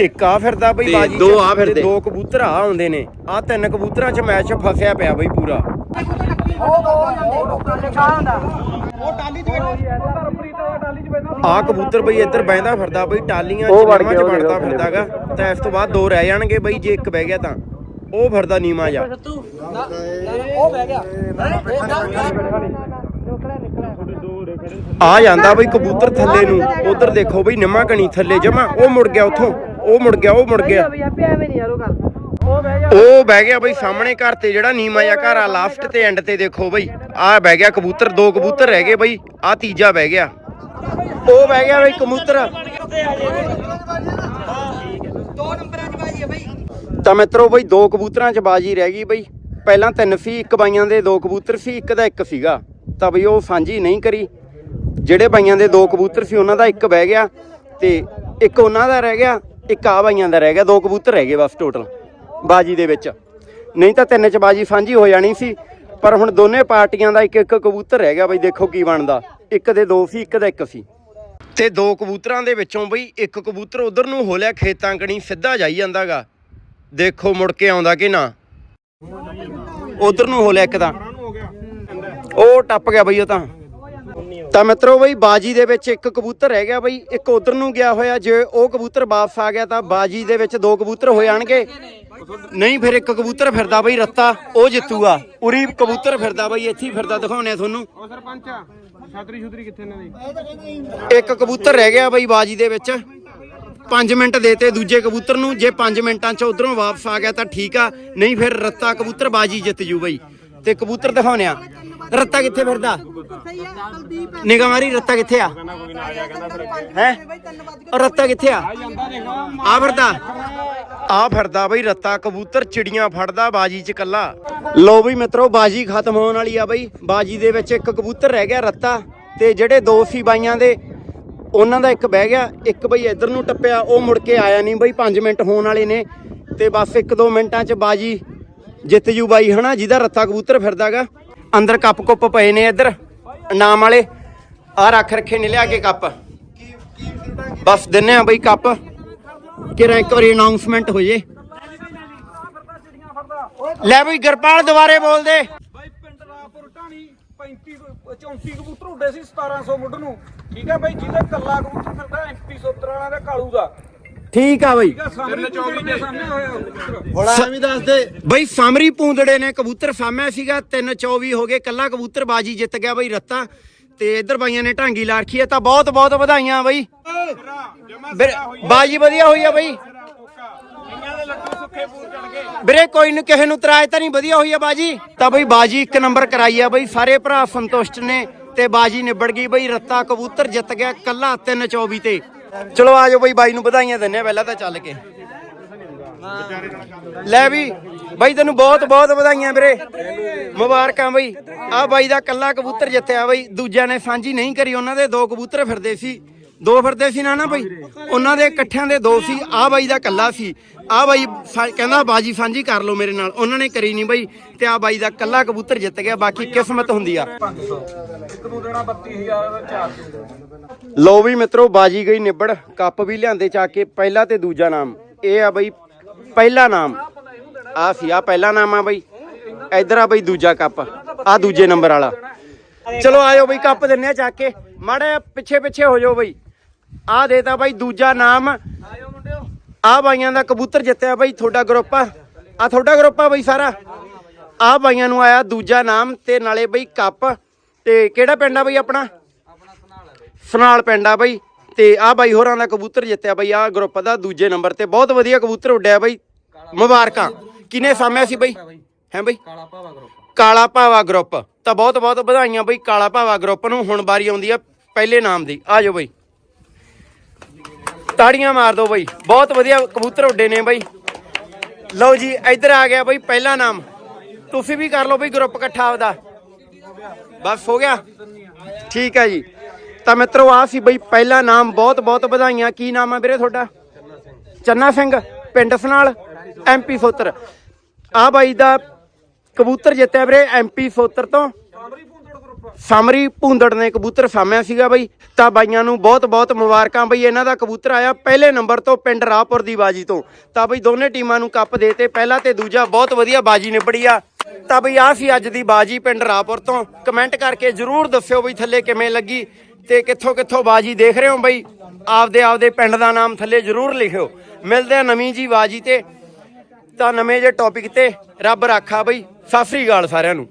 ਇੱਕ ਆ ਫਿਰਦਾ ਬਈ ਤੇ ਬਾਜੀ ਦੋ ਆ ਤੇ ਫਿਰਦੇ। ਦੋ ਕਬੂਤਰ ਆ ਆਉਂਦੇ ਨੇ। ਆ ਤਿੰਨ ਕਬੂਤਰਾਂ 'ਚ ਮੈਚ ਫਸਿਆ ਪਿਆ ਬਈ ਪੂਰਾ। ਆ ਕਬੂਤਰ ਬਈ ਇੱਧਰ ਬੈਂਦਾ ਫਿਰਦਾ ਬਈ ਟਾਲੀਆਂ ਉਹ ਚ ਵੜਦਾ ਫਿਰਦਾਗਾ। ਤਾਂ ਇਸ ਤੋਂ ਬਾਅਦ ਦੋ ਰਹਿ ਜਾਣਗੇ ਬਈ ਜੇ ਇੱਕ ਬਹਿ ਗਿਆ ਤਾਂ। ਉਹ ਫਿਰਦਾ ਨੀਮਾ ਜਾ। ਆ ਜਾਂਦਾ ਬਈ ਕਬੂਤਰ ਥੱਲੇ ਨੂੰ। ਉਧਰ ਦੇਖੋ ਬਈ ਨਿਮਾ ਕਣੀ ਥੱਲੇ ਜਮਾ। ਉਹ ਮੁੜ ਗਿਆ ਉੱਥੋਂ। ਉਹ ਮੁੜ ਗਿਆ ਉਹ ਮੁੜ ਗਿਆ। ਉਹ ਬਹਿ ਗਿਆ ਬਈ ਸਾਹਮਣੇ ਘਰ ਤੇ ਜਿਹੜਾ ਨੀਮਾ ਜਿਹਾ ਘਰ ਆ ਲਾਸਟ ਤੇ ਐਂਡ ਤੇ ਦੇਖੋ ਬਈ। ਆ ਬਹਿ ਗਿਆ ਕਬੂਤਰ ਦੋ ਕਬੂਤਰ ਰਹਿ ਗਏ ਬਈ। ਆ ਤੀਜਾ ਬਹਿ ਗਿਆ। ਉਹ ਬਹਿ ਗਿਆ ਬਈ ਕਬੂਤਰ। ਤਾਂ ਮਿੱਤਰੋ ਬਈ ਦੋ ਕਬੂਤਰਾਂ 'ਚ ਬਾਜੀ ਰਹਿ ਗਈ ਬਈ। ਪਹਿਲਾਂ ਤਿੰਨ ਸੀ ਇੱਕ ਬਾਈਆਂ ਦੇ ਦੋ ਕਬੂਤਰ ਸੀ ਇੱਕ ਦਾ ਇੱਕ ਸੀਗਾ। ਤਾਂ ਬਈ ਉਹ ਸਾਂਝੀ ਨਹੀਂ ਕਰੀ। ਜਿਹੜੇ ਬਾਈਆਂ ਦੇ ਦੋ ਕਬੂਤਰ ਸੀ ਉਹਨਾਂ ਦਾ ਇੱਕ ਬਹਿ ਗਿਆ ਤੇ ਇੱਕ ਉਹਨਾਂ ਦਾ ਰਹਿ ਗਿਆ ਇੱਕ ਆ ਬਾਈਆਂ ਦਾ ਰਹਿ ਗਿਆ। ਦੋ ਕਬੂਤਰ ਰਹਿ ਗਏ ਬਸ ਟੋਟਲ ਬਾਜੀ ਦੇ ਵਿੱਚ। ਨਹੀਂ ਤਾਂ ਤਿੰਨ 'ਚ ਬਾਜੀ ਸਾਂਝੀ ਹੋ ਜਾਣੀ ਸੀ ਪਰ ਹੁਣ ਦੋਨੇ ਪਾਰਟੀਆਂ ਦਾ ਇੱਕ ਇੱਕ ਕਬੂਤਰ ਰਹਿ ਗਿਆ ਬਈ ਦੇਖੋ ਕੀ ਬਣਦਾ। ਇੱਕ ਦੇ ਦੋ ਸੀ ਇੱਕ ਦਾ ਇੱਕ ਸੀ। ਤੇ ਦੋ ਕਬੂਤਰਾਂ ਦੇ ਵਿੱਚੋਂ ਬਈ ਇੱਕ ਕਬੂਤਰ ਉਧਰ ਨੂੰ ਹੋ ਲਿਆ ਖੇਤਾਂ ਕਣੀ ਸਿੱਧਾ ਜਾਈ ਜਾਂਦਾਗਾ। ਦੇਖੋ ਮੁੜ ਕੇ ਆਉਂਦਾ ਕਿ ਨਾ। ਉਧਰ ਨੂੰ ਹੋ ਲਿਆ ਇੱਕ ਤਾਂ ਉਹ ਟੱਪ ਗਿਆ ਬਈ ਉਹ ਤਾਂ। ਤਾਂ ਮਿੱਤਰੋ ਬਈ ਬਾਜੀ ਦੇ ਵਿੱਚ ਇੱਕ ਕਬੂਤਰ ਰਹਿ ਗਿਆ ਬਈ ਇੱਕ ਉਧਰ ਨੂੰ ਗਿਆ ਹੋਇਆ ਜੇ ਉਹ ਕਬੂਤਰ ਵਾਪਸ ਆ ਗਿਆ ਤਾਂ ਬਾਜੀ ਦੇ ਵਿੱਚ ਦੋ ਕਬੂਤਰ ਹੋ ਜਾਣਗੇ। ਨਹੀਂ ਫਿਰ ਇੱਕ ਕਬੂਤਰ ਫਿਰਦਾ ਬਈ ਰੱਤਾ ਉਹ ਜਿੱਤੂਗਾ। ਉਰੀ ਕਬੂਤਰ ਫਿਰਦਾ ਬਈ ਇੱਥੇ ਹੀ ਫਿਰਦਾ ਦਿਖਾਉਣੇ ਆ ਤੁਹਾਨੂੰ। ਉਹ ਸਰਪੰਚ ਛਾਤਰੀ ਛੁਤਰੀ ਕਿੱਥੇ ਇਹਨਾਂ ਦੀ? ਇੱਕ ਕਬੂਤਰ ਰਹਿ ਗਿਆ ਬਈ ਬਾਜੀ ਦੇ ਵਿੱਚ। 5 ਮਿੰਟ ਦੇਤੇ ਦੂਜੇ ਕਬੂਤਰ ਨੂੰ ਜੇ 5 ਮਿੰਟਾਂ ਚ ਉਧਰੋਂ ਵਾਪਸ ਆ ਗਿਆ ਤਾਂ ਠੀਕ ਆ ਨਹੀਂ ਫਿਰ ਰੱਤਾ ਕਬੂਤਰ ਬਾਜੀ ਜਿੱਤ ਜੂ ਬਈ। ਤੇ ਕਬੂਤਰ ਦਿਖਾਉਣੇ ਆ ਰੱਤਾ ਕਿੱਥੇ ਫਿਰਦਾ? ਨਿਗਾਹ ਮਾਰੀ ਰੱਤਾ ਕਿੱਥੇ ਆ? ਹੈ? ਰੱਤਾ ਕਿੱਥੇ ਆ? ਆ ਫਿਰਦਾ। ਆ ਫਿਰਦਾ ਬਈ ਰੱਤਾ ਕਬੂਤਰ ਚਿੜੀਆਂ ਫੜਦਾ ਬਾਜੀ ਚ ਕੱਲਾ ਲੋ ਬਈ ਮਿੱਤਰੋ ਬਾਜੀ ਖਤਮ ਹੋਣ ਵਾਲੀ ਆ ਬਈ। ਬਾਜੀ ਦੇ ਵਿੱਚ ਇੱਕ ਕਬੂਤਰ ਰਹਿ ਗਿਆ ਰੱਤਾ ਤੇ ਜਿਹੜੇ ਦੋ ਸੀ ਬਾਈਆਂ ਦੇ ਉਹਨਾਂ ਦਾ ਇੱਕ ਬਹਿ ਗਿਆ। ਇੱਕ ਬਈ ਇੱਧਰ ਨੂੰ ਟੱਪਿਆ ਉਹ ਮੁੜ ਕੇ ਆਇਆ ਨਹੀਂ ਬਈ। 5 ਮਿੰਟ ਹੋਣ ਵਾਲੇ ਨੇ ਤੇ ਬਸ 1-2 ਮਿੰਟਾਂ ਚ ਬਾਜੀ ਜਿੱਤ ਜੂ ਬਾਈ ਹਨਾ? ਜਿਹਦਾ ਰੱਤਾ ਕਬੂਤਰ ਫਿਰਦਾਗਾ। ਅੰਦਰ ਕੱਪ ਕੁੱਪ ਪਏ ਨੇ ਇੱਧਰ, ਨਾਮ ਵਾਲੇ। ਆ ਰੱਖ ਰੱਖੇ ਨੇ, ਲਿਆ ਕੇ ਕੱਪ। ਬਸ ਦਿੰਨੇ ਆ ਬਈ ਕੱਪ। ਕਿਰਾ ਇੱਕ ਵਾਰੀ ਅਨਾਉਂਸਮੈਂਟ ਹੋ ਜੇ ਲੈ ਬਈ ਗਰਪਾਲ ਦੁਬਾਰੇ ਬੋਲ ਦੇ। ਬਾਈ ਪਿੰਡ ਰਾਪੁਰ ਢਾਣੀ 35 34 ਕਬੂਤਰ ਉੱਡੇ ਸੀ 1700 ਮੁੱਢ ਨੂੰ। ਠੀਕ ਹੈ ਬਾਈ, ਜਿਹਦਾ ਕੱਲਾ ਕਬੂਤਰ ਫਿਰਦਾ ਐਮਪੀ 70 ਵਾਲਾ ਦਾ ਕਾਲੂ ਦਾ। ਠੀਕ ਆ ਬਈ। 24 ਹੁਣ ਐਵੇਂ ਦੱਸ ਦੇ। ਬਈ ਸਾਮਰੀ ਪੂੰਦੜੇ ਨੇ ਕਬੂਤਰ ਸਾਹਮਣੇ ਸੀਗਾ 324 ਹੋ ਗਏ ਕੱਲਾ ਕਬੂਤਰ ਬਾਜੀ ਜਿੱਤ ਗਿਆ ਬਈ ਰੱਤਾ। ਤੇ ਇੱਧਰ ਬਾਈਆਂ ਨੇ ਢਾਂਗੀ ਲਾ ਰੱਖੀ ਹੈ ਤਾਂ ਬਹੁਤ ਬਹੁਤ ਵਧਾਈਆਂ ਬਈ। ਬਾਜੀ ਵਧੀਆ ਹੋਈ ਆ ਬਈ। ਵੀਰੇ ਕੋਈ ਨੂੰ ਕਿਸੇ ਨੂੰ ਤਰਾਜ ਤਾਂ ਨਹੀਂ ਵਧੀਆ ਹੋਈ ਆ ਬਾਜੀ। ਤਾਂ ਬਈ ਬਾਜੀ ਇੱਕ ਨੰਬਰ ਕਰਾਈ ਆ ਬਈ। ਸਾਰੇ ਭਰਾ ਸੰਤੁਸ਼ਟ ਨੇ ਤੇ ਬਾਜੀ ਨਿਬੜ ਗਈ ਬਈ ਰੱਤਾ ਕਬੂਤਰ ਜਿੱਤ ਗਿਆ ਕੱਲਾ 324 ਤੇ। ਚਲੋ ਆਜੋ ਬਈ, ਬਾਈ ਨੂੰ ਵਧਾਈਆਂ ਦਿੰਨੇ ਆ, ਪਹਿਲਾਂ ਤਾਂ ਚੱਲ ਕੇ। ਲੈ ਵੀ, ਬਾਈ ਤੈਨੂੰ ਬਹੁਤ ਬਹੁਤ ਵਧਾਈਆਂ ਵੀਰੇ। ਮੁਬਾਰਕਾਂ ਬਈ। ਆ ਬਾਈ ਦਾ ਕੱਲਾ ਕਬੂਤਰ ਜਿੱਤਿਆ ਬਈ, ਦੂਜਿਆਂ ਨੇ ਸਾਂਝੀ ਨਹੀਂ ਕਰੀ, ਉਹਨਾਂ ਦੇ ਦੋ ਕਬੂਤਰ ਫਿਰਦੇ ਸੀ। ਦੋ ਫਿਰਦੇ ਸੀ ਨਾ ਨਾ ਬਈ? ਉਹਨਾਂ ਦੇ ਇਕੱਠਿਆਂ ਦੇ ਦੋ ਸੀ ਆ ਬਾਈ ਦਾ ਕੱਲਾ ਸੀ। ਆ ਬਾਈ ਕਹਿੰਦਾ ਬਾਜੀ ਸਾਂਝੀ ਕਰ ਲਓ ਮੇਰੇ ਨਾਲ। ਉਹਨਾਂ ਨੇ ਕਰੀ ਨਹੀਂ ਬਈ, ਤੇ ਆ ਬਾਈ ਦਾ ਕੱਲਾ ਕਬੂਤਰ ਜਿੱਤ ਗਿਆ, ਬਾਕੀ ਕਿਸਮਤ ਹੁੰਦੀ ਆ। ਲੋ ਵੀ ਮਿੱਤਰੋ, ਬਾਜੀ ਗਈ ਨਿਬੜ, ਕੱਪ ਵੀ ਲਿਆਂਦੇ ਚਾ ਕੇ, ਪਹਿਲਾ ਤੇ ਦੂਜਾ ਨਾਮ। ਇਹ ਆ ਬਈ ਪਹਿਲਾ ਨਾਮ। ਆ ਸੀ ਆ ਪਹਿਲਾ ਨਾਮ ਆ ਬਈ। ਇਧਰ ਆ ਬਈ ਦੂਜਾ ਕੱਪ ਆ ਦੂਜੇ ਨੰਬਰ ਵਾਲਾ। ਚਲੋ ਆਇਓ ਬਈ, ਕੱਪ ਦਿੰਨੇ ਆ ਚੱਕ ਕੇ। ਮਾੜਾ ਪਿੱਛੇ ਪਿੱਛੇ ਹੋ ਜਾਓ ਬਈ। ਆ ਦੇਤਾ ਬਈ ਦੂਜਾ ਨਾਮ। ਆ ਬਾਈਆਂ ਦਾ ਕਬੂਤਰ ਜਿੱਤਿਆ ਬਈ ਤੁਹਾਡਾ ਗਰੁੱਪ ਆ। ਆ ਤੁਹਾਡਾ ਗਰੁੱਪ ਆ ਬਈ ਸਾਰਾ। ਆ ਬਾਈਆਂ ਨੂੰ ਆਇਆ ਦੂਜਾ ਨਾਮ ਤੇ ਨਾਲੇ ਬਈ ਕੱਪ। ਤੇ ਕਿਹੜਾ ਪਿੰਡ ਆ ਬਈ ਆਪਣਾ? ਸਨਾਲ ਪਿੰਡ ਆ ਬਈ। ਤੇ ਆ ਬਾਈ ਹੋਰਾਂ ਦਾ ਕਬੂਤਰ ਜਿੱਤਿਆ ਬਈ। ਆ ਗਰੁੱਪ ਦਾ ਦੂਜੇ ਨੰਬਰ ਤੇ ਬਹੁਤ ਵਧੀਆ ਕਬੂਤਰ ਉੱਡਿਆ ਬਈ। ਮੁਬਾਰਕਾਂ। ਕਿਨੇ ਸਾਹਮਣੇ ਸੀ ਬਈ? ਹੈ ਬਈ? ਕਾਲਾ ਭਾਵਾ ਗਰੁੱਪ ਕਾਲਾ ਭਾਵਾ ਗਰੁੱਪ ਤਾਂ ਬਹੁਤ ਬਹੁਤ ਵਧਾਈਆਂ ਬਈ ਕਾਲਾ ਭਾਵਾ ਗਰੁੱਪ ਨੂੰ। ਹੁਣ ਵਾਰੀ ਆਉਂਦੀ ਆ ਪਹਿਲੇ ਨਾਮ ਦੀ। ਆ ਜਾਓ ਬਈ। ਤਾੜੀਆਂ ਮਾਰ ਦਿਓ ਬਈ। ਬਹੁਤ ਵਧੀਆ ਕਬੂਤਰ ਉੱਡੇ ਨੇ ਬਾਈ। ਲਓ ਜੀ, ਇੱਧਰ ਆ ਗਿਆ ਬਈ ਪਹਿਲਾ ਨਾਮ। ਤੁਸੀਂ ਵੀ ਕਰ ਲਓ ਬਈ ਗਰੁੱਪ ਇਕੱਠਾ ਆਪਦਾ। ਬਸ ਹੋ ਗਿਆ? ਠੀਕ ਹੈ ਜੀ। ਤਾਂ ਮਿੱਤਰੋ ਆ ਸੀ ਬਈ ਪਹਿਲਾ ਨਾਮ। ਬਹੁਤ ਬਹੁਤ ਵਧਾਈਆਂ। ਕੀ ਨਾਮ ਹੈ ਵੀਰੇ ਤੁਹਾਡਾ? ਚੰਨਾ ਸਿੰਘ, ਪਿੰਡ ਸਨਾਲ ਐਮਪੀ ਸੋਤਰ। ਆ ਬਾਈ ਦਾ ਕਬੂਤਰ ਜਿੱਤਿਆ ਵੀਰੇ ਐਮਪੀ ਸੋਤਰ ਤੋਂ। ਸਾਮਰੀ ਭੁੰਦੜ ਨੇ ਕਬੂਤਰ ਸਾਮਿਆ ਸੀਗਾ ਬਈ। ਤਾਂ ਬਾਈਆਂ ਨੂੰ ਬਹੁਤ ਬਹੁਤ ਮੁਬਾਰਕਾਂ ਬਈ। ਇਹਨਾਂ ਦਾ ਕਬੂਤਰ ਆਇਆ ਪਹਿਲੇ ਨੰਬਰ ਤੋਂ ਪਿੰਡ ਰਾਹਪੁਰ ਦੀ ਬਾਜੀ ਤੋਂ। ਤਾਂ ਬਈ ਦੋਨੇ ਟੀਮਾਂ ਨੂੰ ਕੱਪ ਦੇਤੇ ਪਹਿਲਾ ਤੇ ਦੂਜਾ ਬਹੁਤ ਵਧੀਆ ਬਾਜੀ ਨਿਬੜੀ ਆ। ਤਾਂ ਬਈ ਆ ਸੀ ਅੱਜ ਦੀ ਬਾਜੀ ਪਿੰਡ ਰਾਹਪੁਰ ਤੋਂ। ਕਮੈਂਟ ਕਰਕੇ ਜਰੂਰ ਦੱਸਿਓ ਬਈ ਥੱਲੇ ਕਿਵੇਂ ਲੱਗੀ ਤੇ ਕਿੱਥੋਂ ਕਿੱਥੋਂ ਬਾਜੀ ਦੇਖ ਰਹੇ ਹੋ ਬਈ। ਆਪਦੇ ਆਪਦੇ ਪਿੰਡ ਦਾ ਨਾਮ ਥੱਲੇ ਜਰੂਰ ਲਿਖਿਓ। ਮਿਲਦੇ ਆ ਨਵੀਂ ਜੀ ਬਾਜੀ ਤੇ। ਤਾਂ ਨਵੇਂ ਜੇ ਟੌਪਿਕ ਤੇ ਰੱਬ ਰਾਖਾ ਬਈ। ਸਤਿ ਸ੍ਰੀ ਅਕਾਲ ਸਾਰਿਆਂ ਨੂੰ।